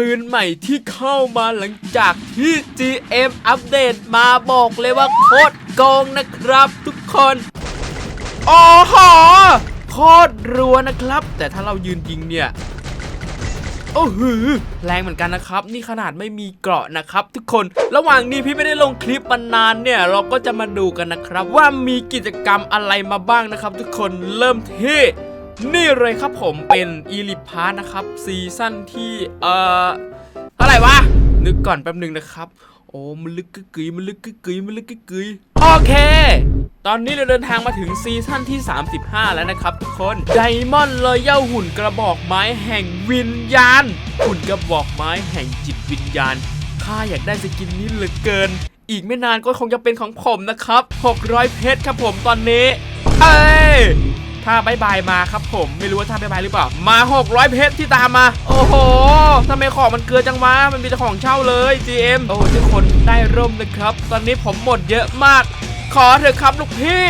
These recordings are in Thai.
ปืนใหม่ที่เข้ามาหลังจากที่ GM อัปเดตมาบอกเลยว่าโคตรโกงนะครับทุกคนโอ้โหโคตรรัวนะครับ แต่ถ้าเรายืนยิงเนี่ยโอ้โหแรงเหมือนกันนะครับ นี่ขนาดไม่มีเกราะนะครับ ทุกคนระหว่างนี้พี่ไม่ได้ลงคลิปมานานเนี่ย เราก็จะมาดูกันนะครับ ว่ามีกิจกรรมอะไรมาบ้างนะครับ ทุกคนเริ่มที่ นี่เลยครับผมเป็นอีลิพาร์นะครับซีซั่นที่เอ่อเท่าไหร่วะ นึกก่อนแป๊บหนึ่งนะครับโอ้มันลึกกึกกยมันลึกกึกกยมันลึกกึกกยโอเค ตอนนี้เราเดินทางมาถึงซีซั่นที่ 35 แล้วนะครับทุกคนไดมอนด์เลยเย่าหุ่นกระบอกไม้แห่งวิญญาณ หุ่นกระบอกไม้แห่งจิตวิญญาณข้าอยากได้สกินนี้เหลือเกิน อีกไม่นานก็คงจะเป็นของผมนะครับ 600 เพชรครับผมตอนนี้ เอ้ย ถ้าบายบายมาครับผมไม่รู้ว่าถ้าบายบายหรือเปล่า มา 600 เพชรที่ตามมา โอ้โหทำไมของมันเกลือจังวะมันมีแต่ของเช่าเลย GM โอ้ทุกคนได้ร่มนะครับ ตอนนี้ผมหมดเยอะมาก ขอเถอะครับลูกพี่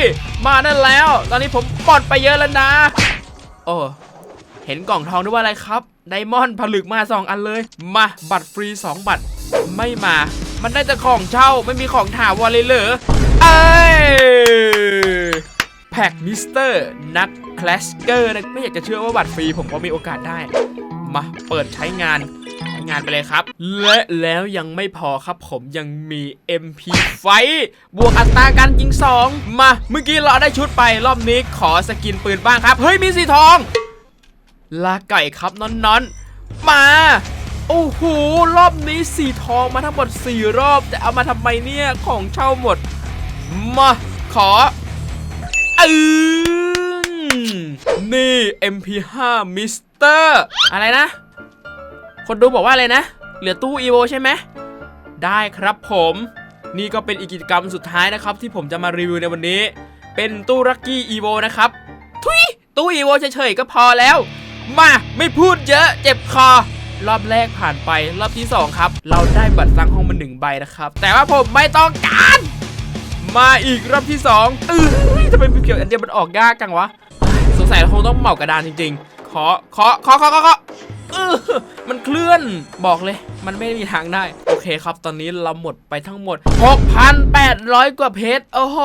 มาได้แล้ว ตอนนี้ผมปลดไปเยอะแล้วนะ โอ้เห็นกล่องทองด้วยว่าอะไรครับไดมอนด์ผลึกมา 2 อันเลย มาบัตรฟรี 2 บัตร ไม่มา มันได้แต่ของเช่าไม่มีของถาวรเลยเหรอเอ้ย แพ็กมิสเตอร์นักคลาสเกอร์นะไม่อยากจะเชื่อว่าบัตรฟรีผมก็มีโอกาสได้ มาเปิดใช้งานใช้งานไปเลยครับ และแล้วยังไม่พอครับผมยังมี MP ไฟบวกอัตราการยิง 2 มาเมื่อกี้เราได้ชุดไปรอบนี้ขอสกินปืนบ้างครับ เฮ้ยมีสีทอง ลาไก่ครับน้อนๆมาโอ้โห รอบนี้สีทองมาทั้งหมด 4 รอบ แต่เอามาทำไมเนี่ย ของเช่าหมด มา ขอ อืมนี่ MP5 มิสเตอร์อะไรนะ คนดูบอกว่าอะไรนะ เหลือตู้อีโวใช่ไหม ได้ครับผม นี่ก็เป็นอีกกิจกรรมสุดท้ายนะครับ ที่ผมจะมารีวิวในวันนี้ เป็นตู้รักกี้อีโวนะครับ ทุยตู้อีโวเฉยๆก็พอแล้ว มาไม่พูดเยอะเจ็บคอ รอบแรกผ่านไปรอบที่ 2 ครับ เราได้บัตรสร้างห้องมาหนึ่งใบนะครับ แต่ว่าผมไม่ต้องการ มาอีกรอบที่2เออทำไมมีเกี่ยวอันเดียวมันออกยากจังวะ สงสัยเราคงต้องเหมากระดานจริงๆขอขอขอขอขอขอเออมันเคลื่อนบอกเลย มันไม่มีทางได้ โอเคครับ ตอนนี้เราหมดไปทั้งหมด 6,800 กว่าเพชรโอ้โห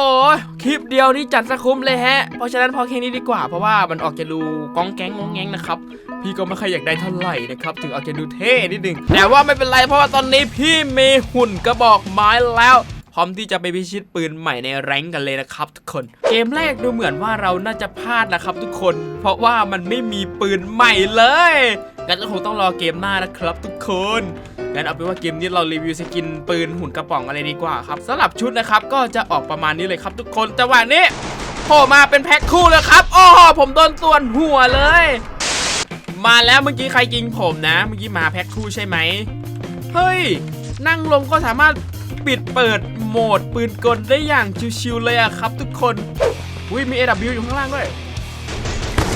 คลิปเดียวนี่จัดสะคุ้มเลยแฮะ เพราะฉะนั้นพอแค่นี้ดีกว่า เพราะว่ามันออกจะดูก้องแก๊งงงแงงนะครับ พี่ก็ไม่ค่อยอยากได้เท่าไหร่นะครับ ถึงออกจะดูเท่นิดนึง แต่ว่าไม่เป็นไรเพราะว่าตอนนี้พี่มีหุ่นกระบอกไม้แล้ว พร้อมที่จะไปพิชิตปืนใหม่ในแรงกันเลยนะครับทุกคน เกมแรกดูเหมือนว่าเราน่าจะพลาดนะครับทุกคน เพราะว่ามันไม่มีปืนใหม่เลยงั้นก็คงต้องรอเกมหน้านะครับทุกคนงั้นเอาเป็นว่าเกมนี้เรารีวิวสกินปืนหุ่นกระป๋องอะไรดีกว่าครับสำหรับชุดนะครับก็จะออกประมาณนี้เลยครับทุกคนแต่ว่านี้โผล่มาเป็นแพ็คคู่เลยครับโอ้โหผมโดนส่วนหัวเลย มาแล้วเมื่อกี้ใครยิงผมนะ เมื่อกี้มาแพ็คคู่ใช่ไหมเฮ้ยนั่งลงก็สามารถ ปิดเปิดโหมดปืนกลได้อย่างชิวๆเลยอะครับ ทุกคน อุ้ยมี AW อยู่ข้างล่างด้วย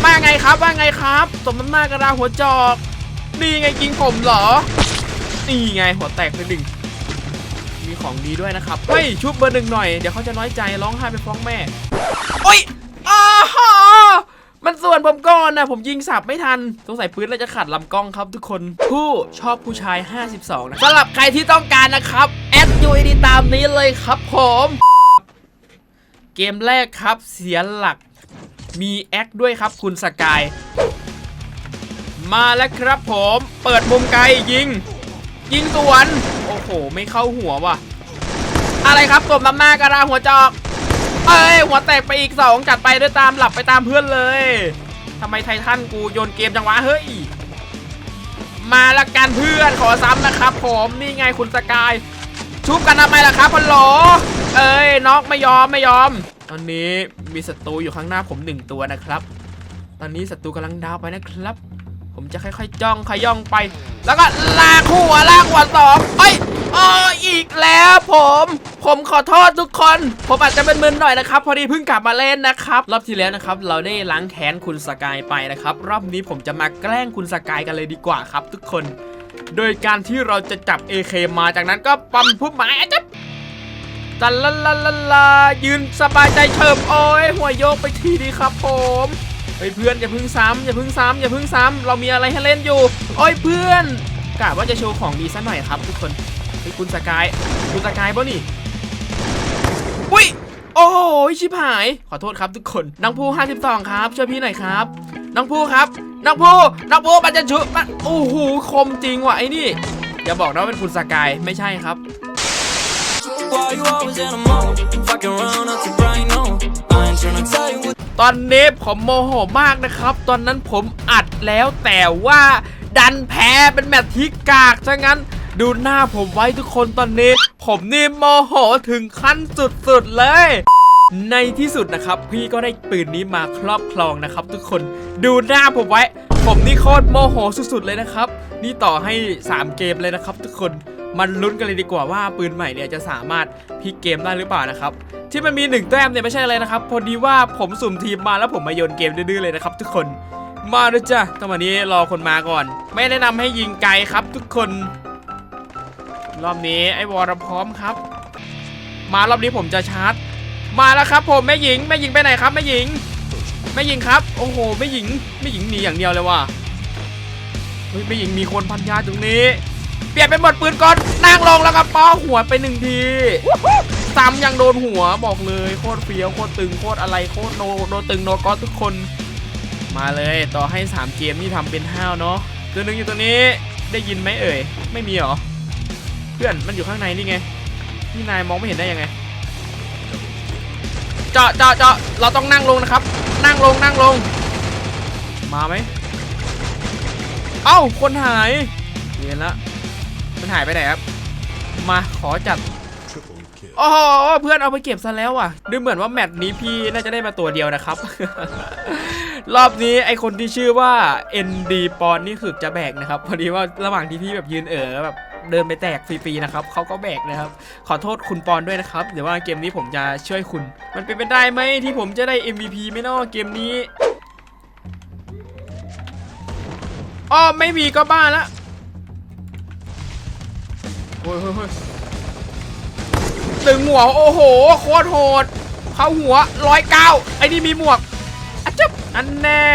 มาไงครับว่าไงครับ สมน้ำหน้ากระดาหัวจอกนี่ไงยิงผมเหรอ นี่ไงหัวแตกไปหนึ่งมีของดีด้วยนะครับเฮ้ยชุบเบอร์หนึ่งหน่อย เดี๋ยวเขาจะน้อยใจร้องไห้ไปฟ้องแม่โอ้ยอ้าฮมันส่วนผมก่อนนะผมยิงสับไม่ทัน สงสัยปืนเราจะขาดลำกล้องครับทุกคน ผู้ชอบผู้ชาย 52 นะสำหรับใครที่ต้องการนะครับ แอดยูดีตามนี้เลยครับผม เกมแรกครับเสียหลัก มีแอคด้วยครับคุณสกาย มาแล้วครับผม เปิดมุมไกลยิง ยิงสวน โอ้โห ไม่เข้าหัวว่ะ อะไรครับกบน้ำหน้ากระดาหัวจอกเอ้ย หัวแตกไปอีกสองจัดไปด้วยตามหลับไปตามเพื่อนเลยทำไมไททันกูโยนเกมจังวะเฮ้ยมาละกันเพื่อนขอซ้ำนะครับผม นี่ไงคุณสกาย ชุบกันทำไมล่ะครับพลโหลเอ้ยน็อกไม่ยอมไม่ยอม ตอนนี้มีศัตรูอยู่ข้างหน้าผมหนึ่งตัวนะครับ ตอนนี้ศัตรูกำลังดาวไปนะครับ ผมจะค่อยๆจ้องขย่องไป แล้วก็ลากหัวลากหัวสองเอ้ยเอออีกแล้วผม ผมขอโทษทุกคน ผมอาจจะเป็นมึนๆหน่อยนะครับ พอดีเพิ่งกลับมาเล่นนะครับ รอบที่แล้วนะครับ เราได้ล้างแค้นคุณสกายไปนะครับ รอบนี้ผมจะมาแกล้งคุณสกายกันเลยดีกว่าครับ ทุกคน โดยการที่เราจะจับ AK มาจากนั้นก็ปั๊มพุ่มไม้อะจ๊บจันละละละละยืนสบายใจเฉิบโอ้ยหัวโยกไปทีดีครับผมเฮ้ยเพื่อนอย่าพึ่งซ้ำอย่าพึ่งซ้ำอย่าพึ่งซ้ำเรามีอะไรให้เล่นอยู่ โอ้ยเพื่อนกะว่าจะโชว์ของดีซะหน่อยครับ ทุกคนเฮ้ยคุณสกายคุณสกายป่ะนี่อุ้ยโอ้โหชิบหาย ขอโทษครับทุกคนน้องผู้52 ครับ ช่วยพี่หน่อยครับน้องผู้ครับ น้องผู้น้องผู้มันจะชุบมันโอ้โหคมจริงว่ะไอ้นี่อย่าบอกนะว่าเป็นคุณสกายไม่ใช่ครับ Why you always in a mode? Fucking around up to bright no. I ain't tryna tell you what ตอนนี้ผมโมโหมากนะครับ ตอนนั้นผมอัดแล้วแต่ว่าดันแพ้เป็นแมตช์ที่กากซะงั้นดูหน้าผมไว้ทุกคนตอนนี้ ผมนี่โมโหถึงขั้นสุดๆเลย ในที่สุดนะครับ พี่ก็ได้ปืนนี้มาครอบครองนะครับ ทุกคนดูหน้าผมไว้ ผมนี่โคตรโมโหสุดๆเลยนะครับ นี่ต่อให้ 3 เกมเลยนะครับ ทุกคนมันลุ้นกันเลยดีกว่าว่าปืนใหม่เนี่ยจะสามารถพลิกเกมได้หรือเปล่านะครับ ที่มันมีหนึ่งแต้มเนี่ยไม่ใช่อะไรนะครับ พอดีว่าผมสุ่มทีมมาแล้วผมมาโยนเกมดื้อๆเลยนะครับ ทุกคนมาด้วยจ้ะตอนนี้รอคนมาก่อน ไม่แนะนำให้ยิงไกลครับ ทุกคน รอบนี้ไอ้วอลเราพร้อมครับ มารอบนี้ผมจะชาร์จ มาแล้วครับผมแม่หญิงแม่หญิงไปไหนครับแม่หญิงแม่หญิงครับ โอ้โหแม่หญิงแม่หญิงหนีอย่างเดียวเลยว่ะเฮ้ยแม่หญิงมีคนพันยาตรงนี้ เปลี่ยนเป็นหมดปืนก่อนนั่งลงแล้วก็ป้อหัวไปหนึ่งทีซ้ำยังโดนหัวบอกเลยโคตรเฟี้ยวโคตรตึงโคตรอะไรโคตรโนโนตึงโนก็ทุกคน มาเลยต่อให้ 3 เกมนี่ทำเป็นห้าวเนาะตัวหนึงอยู่ตัวนี้ได้ยินไหมเอ่ยไม่มีเหรอเพื่อนมันอยู่ข้างในนี่ไงนี่นายมองไม่เห็นได้ยังไง เจาะเจาะเจาะเราต้องนั่งลงนะครับ นั่งลงนั่งลง มาไหมเอ้าคนหายเห็นละมันหายไปไหนครับ มาขอจัดโอ้โหเพื่อนเอาไปเก็บซะแล้วอะ ดูเหมือนว่าแมตช์นี้พี่น่าจะได้มาตัวเดียวนะครับ รอบนี้ไอคนที่ชื่อว่า ND ปอนนี่คือจะแบกนะครับ พอดีว่าระหว่างที่พี่แบบยืนเอ๋อแบบ เดินไปแตกฟรีๆนะครับเขาก็แบกนะครับ ขอโทษคุณปอนด้วยนะครับเดี๋ยวว่าเกมนี้ผมจะช่วยคุณ มันเป็นไปได้ไหมที่ผมจะได้ MVP ไม่นอกเกมนี้อ้อไม่มีก็บ้าละโอ้ยตึงหัวโอ้โหโคตรโหด เข้าหัวร้อยเก้าไอ้นี่มีหมวกอะจึ๊บอันแน่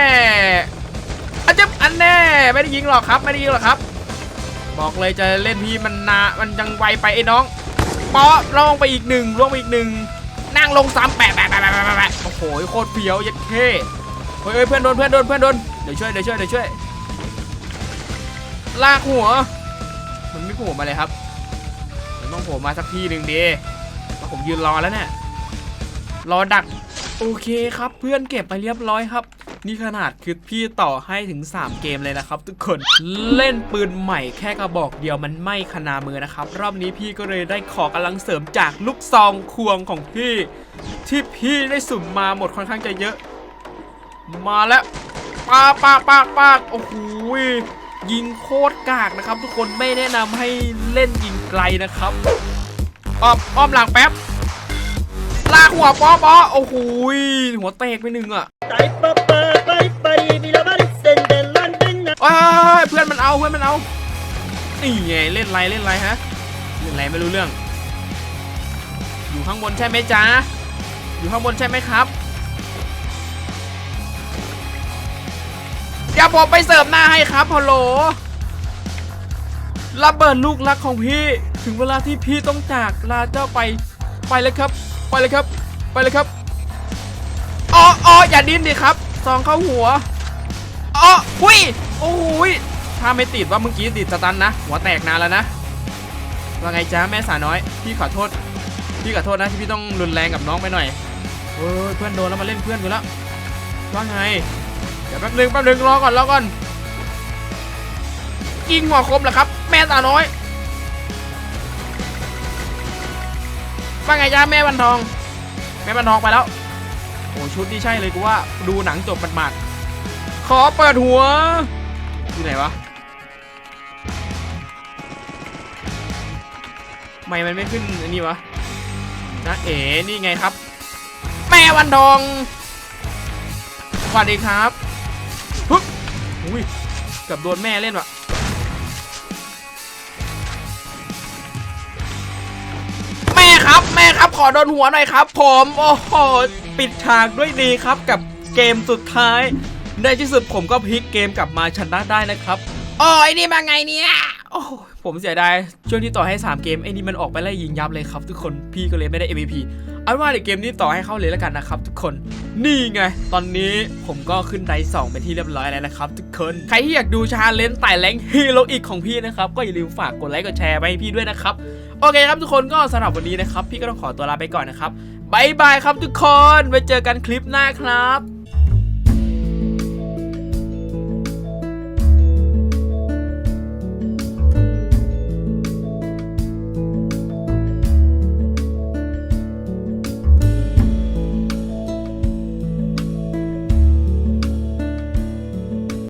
อะจึ๊บอันแน่ไม่ได้ยิงหรอกครับ ไม่ได้ยิงหรอกครับ บอกเลยจะเล่นพี่มันนามันยังไวไปไอ้น้องเปาะลงไปอีกหนึ่งลงไปอีกหนึ่งนั่งลงซ้ำแปะแปะแปะแปะแปะโอ้โหโคตรเฟี้ยวยัดเท่เฮ้ยเฮ้ยเพื่อนโดนเพื่อนโดนเพื่อนโดนเดี๋ยวช่วยเดี๋ยวช่วยเดี๋ยวช่วยลากหัวมันไม่โผล่มาเลยครับมันต้องโผล่มาสักทีหนึ่งดีผมยืนรอแล้วเนี่ยรอดักโอเคครับเพื่อนเก็บไปเรียบร้อยครับ นี่ขนาดคือพี่ต่อให้ถึง 3 เกมเลยนะครับ ทุกคนเล่นปืนใหม่แค่กระบอกเดียวมันไม่ขนามือนะครับ รอบนี้พี่ก็เลยได้ขอกำลังเสริมจากลูกซองควงของพี่ ที่พี่ได้สุ่มมาหมดค่อนข้างจะเยอะ มาแล้วป้าป้าป้าป้าโอ้โหยิงโคตรกากนะครับ ทุกคนไม่แนะนำให้เล่นยิงไกลนะครับอ้อมอ้อมหลังแป๊บลากหัวปอปอโอ้โหยหัวแตกไปหนึ่งอะ Dai papà, bye bye, mi la varicende London เอ้ยเพื่อนมันเอาเพื่อนมันเอานี่ไงเล่นไรเล่นไรฮะเล่นไรไม่รู้เรื่อง อยู่ข้างบนใช่ไหมจ๊ะอยู่ข้างบนใช่ไหมครับเดี๋ยวผมไปเสิร์ฟหน้าให้ครับฮัลโหลระเบิดลูกรักของพี่ถึงเวลาที่พี่ต้องจากลาเจ้าไปไปเลยครับ ไปเลยครับ ไปเลยครับ อ๋ออ๋อย่าดิ้นดิครับซองเข้าหัวอ๋อหุยโอ้ยถ้าไม่ติดว่าเมื่อกี้ติดสตันนะ หัวแตกนานแล้วนะว่าไงจ๊ะแม่สาวน้อย พี่ขอโทษ พี่ขอโทษนะที่พี่ต้องรุนแรงกับน้องไปหน่อยเออเพื่อนโดนแล้วมาเล่นเพื่อนกูแล้วว่าไงเดี๋ยวแป๊บนึงแป๊บนึงรอก่อนรอก่อนยิงหัวคมเหรอครับ แม่สาวน้อยว่าไงจ๊ะแม่วันทอง แม่วันทองไปแล้ว โอ้ชุดนี้ใช่เลยกูว่าดูหนังจบหมาดๆขอเปิดหัวอยู่ไหนวะไม่มันไม่ขึ้นอันนี้วะนะเอ๋นี่ไงครับ แม่วันทองสวัสดีครับฮึบอุ้ยกือบโดนแม่เล่นวะแม่ครับแม่ ขอโดนหัวหน่อยครับ ผม โอ้โห ปิดฉากด้วยดีครับกับเกมสุดท้าย ในที่สุดผมก็พลิกเกมกลับมาชนะได้นะครับอ๋อไอ้นี่มาไงเนี่ยโอ้โหผมเสียดายช่วงที่ต่อให้ 3 เกมไอ้นี่มันออกไปไล่ยิงยับเลยครับ ทุกคนพี่ก็เลยไม่ได้ MVP เอาเป็นว่าในเกมนี้ต่อให้เข้าเลยแล้วกันนะครับ ทุกคนนี่ไง ตอนนี้ผมก็ขึ้นไดสองเป็นที่เรียบร้อยแล้วนะครับ ทุกคนใครที่อยากดูชาเลนจ์ไต่แรงฮีโร่อีกของพี่นะครับ ก็อย่าลืมฝากกดไลค์กดแชร์ไปให้พี่ด้วยนะครับ โอเคครับทุกคนก็สำหรับวันนี้นะครับ พี่ก็ต้องขอตัวลาไปก่อนนะครับบายบายครับทุกคนไว้เจอกันคลิปหน้าครับ